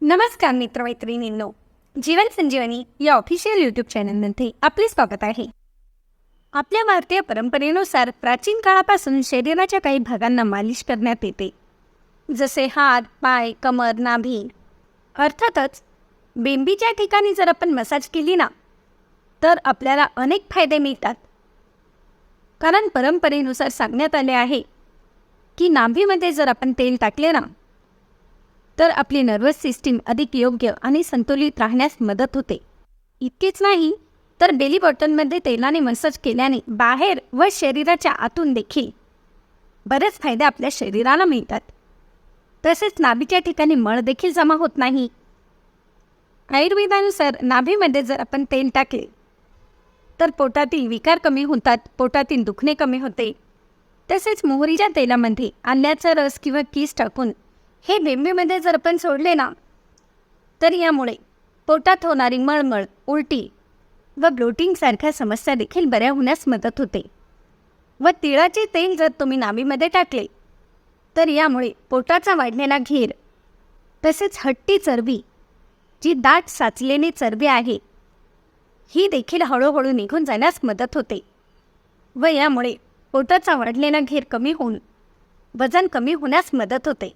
नमस्कार मित्रमैत्रिणींनो जीवन संजीवनी या official YouTube चॅनलमध्ये आपले स्वागत आहे. आपल्या भारतीय परंपरेनुसार प्राचीन काळापासून शरीराच्या काही भागांना मालिश करण्यात येते. जसे हात पाय कमर नाभी अर्थातच बेंबीच्या ठिकाणी जर आपण मसाज केली ना तर आपल्याला अनेक फायदे मिळतात. कारण परंपरेनुसार सांगण्यात आले आहे की नाभीमध्ये जर आपण तेल टाकले ना तर आपली नर्वस सिस्टीम अधिक योग्य आणि संतुलित राहण्यास मदत होते. इतकेच नाही तर बेली बॉटनमध्ये तेलाने मसाज केल्याने बाहेर व शरीराच्या आतून देखील बरेच फायदे आपल्या शरीराला मिळतात. तसेच नाभीच्या ठिकाणी मळ देखील जमा होत नाही. आयुर्वेदानुसार नाभीमध्ये जर आपण तेल टाकले तर पोटातील विकार कमी होतात पोटातील दुखणे कमी होते. तसेच मोहरीच्या तेलामध्ये आल्याचा रस किंवा कीस टाकून हे बेंबीमध्ये जर आपण सोडले ना तर यामुळे पोटात होणारी मळमळ उलटी व ब्लोटिंगसारख्या समस्या देखील बऱ्या होण्यास मदत होते. व तिळाचे तेल जर तुम्ही नाभीमध्ये टाकले तर यामुळे पोटाचा वाढलेला घेर तसेच हट्टी चरबी जी दाट साचलेली चरबी आहे ही देखील हळूहळू निघून जाण्यास मदत होते. व यामुळे पोटाचा वाढलेला घेर कमी होऊन वजन कमी होण्यास मदत होते.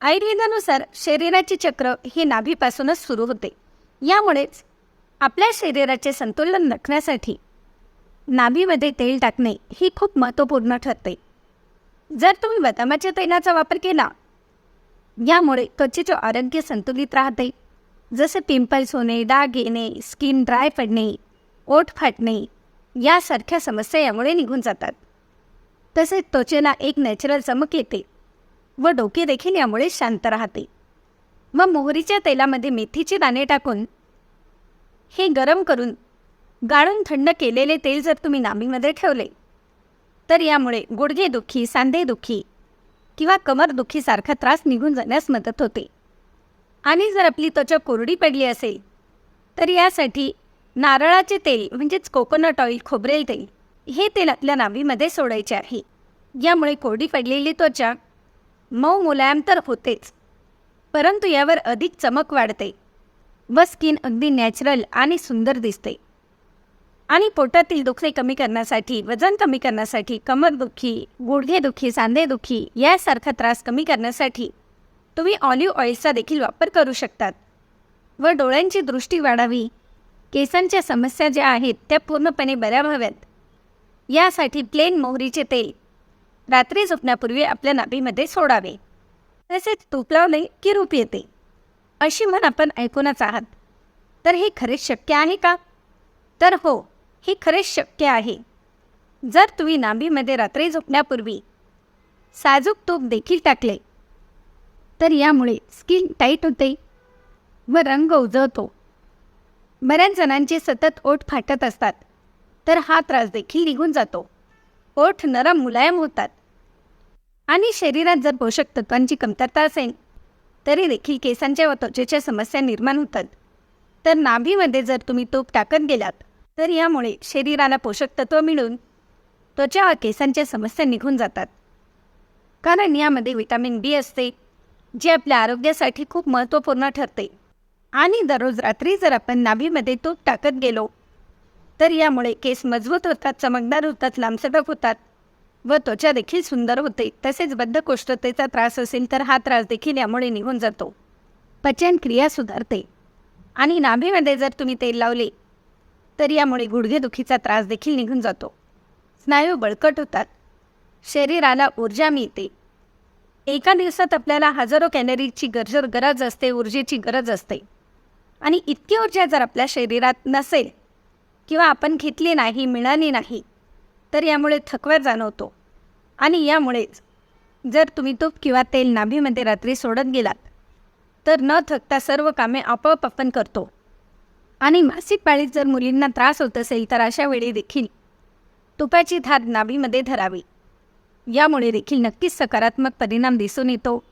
आयुर्वेदानुसार शरीराचे चक्र हे नाभीपासूनच सुरू होते. यामुळेच आपल्या शरीराचे संतुलन राखण्यासाठी नाभीमध्ये तेल टाकणे ही खूप महत्त्वपूर्ण ठरते. जर तुम्ही बदामाच्या तेलाचा वापर केला यामुळे त्वचेचे आरोग्य संतुलित राहते. जसे पिंपल्स होणे डाग येणे स्किन ड्राय पडणे ओठ फाटणे यासारख्या समस्या यामुळे निघून जातात. तसेच त्वचेला एक नॅचरल चमक येते व डोके देखील यामुळे शांत राहते. व मोहरीच्या तेलामध्ये मेथीचे दाणे टाकून हे गरम करून गाळून थंड केलेले तेल जर तुम्ही नाभीमध्ये ठेवले तर यामुळे गुडघेदुखी सांधेदुखी किंवा कमरदुखीसारखा त्रास निघून जाण्यास मदत होते. आणि जर आपली त्वचा कोरडी पडली असेल तर यासाठी नारळाचे तेल म्हणजेच कोकोनट ऑइल खोबरेल तेल हे तेल आपल्या नाभीमध्ये सोडायचे आहे. यामुळे कोरडी पडलेली त्वचा मऊ मुलायम तर होतेच परंतु यावर अधिक चमक वाढते व स्किन अगदी नॅचरल आणि सुंदर दिसते. आणि पोटातील दुखणे कमी करण्यासाठी वजन कमी करण्यासाठी कमरदुखी गुडघेदुखी सांधेदुखी यासारखा त्रास कमी करण्यासाठी तुम्ही ऑलिव्ह ऑइलचा देखील वापर करू शकतात व डोळ्यांची दृष्टी वाढावी. केसांच्या समस्या ज्या आहेत त्या पूर्णपणे बऱ्या व्हाव्यात. यासाठी प्लेन मोहरीचे तेल रात्री झोपण्यापूर्वी आपल्या नाभीमध्ये सोडावे. तसेच तूप लावले की रूप येते. अशी म्हण आपण ऐकूनच आहात. तर हे खरेच शक्य आहे का? तर हो हे खरेच शक्य आहे. जर तुम्ही नाभीमध्ये रात्री झोपण्यापूर्वी साजूक तूप देखील टाकले तर यामुळे स्किन टाईट होते व रंग उजळतो. बऱ्याच जणांचे सतत ओठ फाटत असतात तर हा त्रास देखील निघून जातो. ओठ नरम मुलायम होतात. आणि शरीरात जर पोषक तत्वांची कमतरता असेल तरी देखील केसांच्या व त्वचेच्या समस्या निर्माण होतात. तर नाभीमध्ये जर तुम्ही तूप टाकत गेलात तर यामुळे शरीराला पोषक तत्व मिळून त्वचा व केसांच्या समस्या निघून जातात. कारण यामध्ये व्हिटॅमिन बी असते जे आपल्या आरोग्यासाठी खूप महत्त्वपूर्ण ठरते. आणि दररोज रात्री जर आपण नाभीमध्ये तूप टाकत गेलो तर यामुळे केस मजबूत होतात चमकदार होतात लांबसडक होतात व त्वचा देखील सुंदर होते. तसेच बद्धकोष्ठतेचा त्रास असेल तर हा त्रास देखील यामुळे निघून जातो. पचनक्रिया सुधारते. आणि नाभीमध्ये जर तुम्ही तेल लावले तर यामुळे गुडघेदुखीचा त्रास देखील निघून जातो. स्नायू बळकट होतात. शरीराला ऊर्जा मिळते. एका दिवसात आपल्याला हजारो कॅलरीची गरज गरज असते ऊर्जेची गरज असते. आणि इतकी ऊर्जा जर आपल्या शरीरात नसेल किंवा आपण घेतली नाही मिळाली नाही तर यामुळे थकवा जाणवतो. आणि यामुळेच जर तुम्ही तूप किंवा तेल नाभीमध्ये रात्री सोडत गेलात तर न थकता सर्व कामे आपोआप आपण करतो. आणि मासिक पाळीत जर मुलींना त्रास होत असेल तर अशा वेळी देखील तुपाची धार नाभीमध्ये धरावी. यामुळे देखील नक्कीच सकारात्मक परिणाम दिसून येतो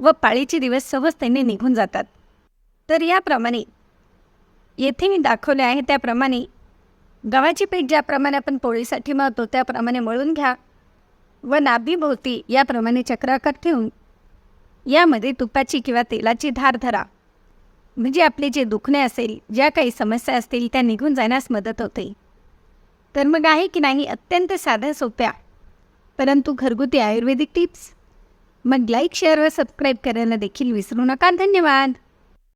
व पाळीचे दिवस सहजतेने निघून जातात. तर याप्रमाणे येथे मी दाखवले आहे त्याप्रमाणे गव्हाची पीठ ज्याप्रमाणे आपण पोळीसाठी मळतो त्याप्रमाणे मळून घ्या व नाभीभोवती याप्रमाणे चक्राकार ठेवून यामध्ये तुपाची किंवा तेलाची धार धरा. म्हणजे आपले जे दुखणे असेल ज्या काही समस्या असतील त्या निघून जाण्यास मदत होते. तर मग आहे की नाही अत्यंत साध्या सोप्या परंतु घरगुती आयुर्वेदिक टिप्स. मग लाईक शेअर व सबस्क्राईब करायला देखील विसरू नका. धन्यवाद.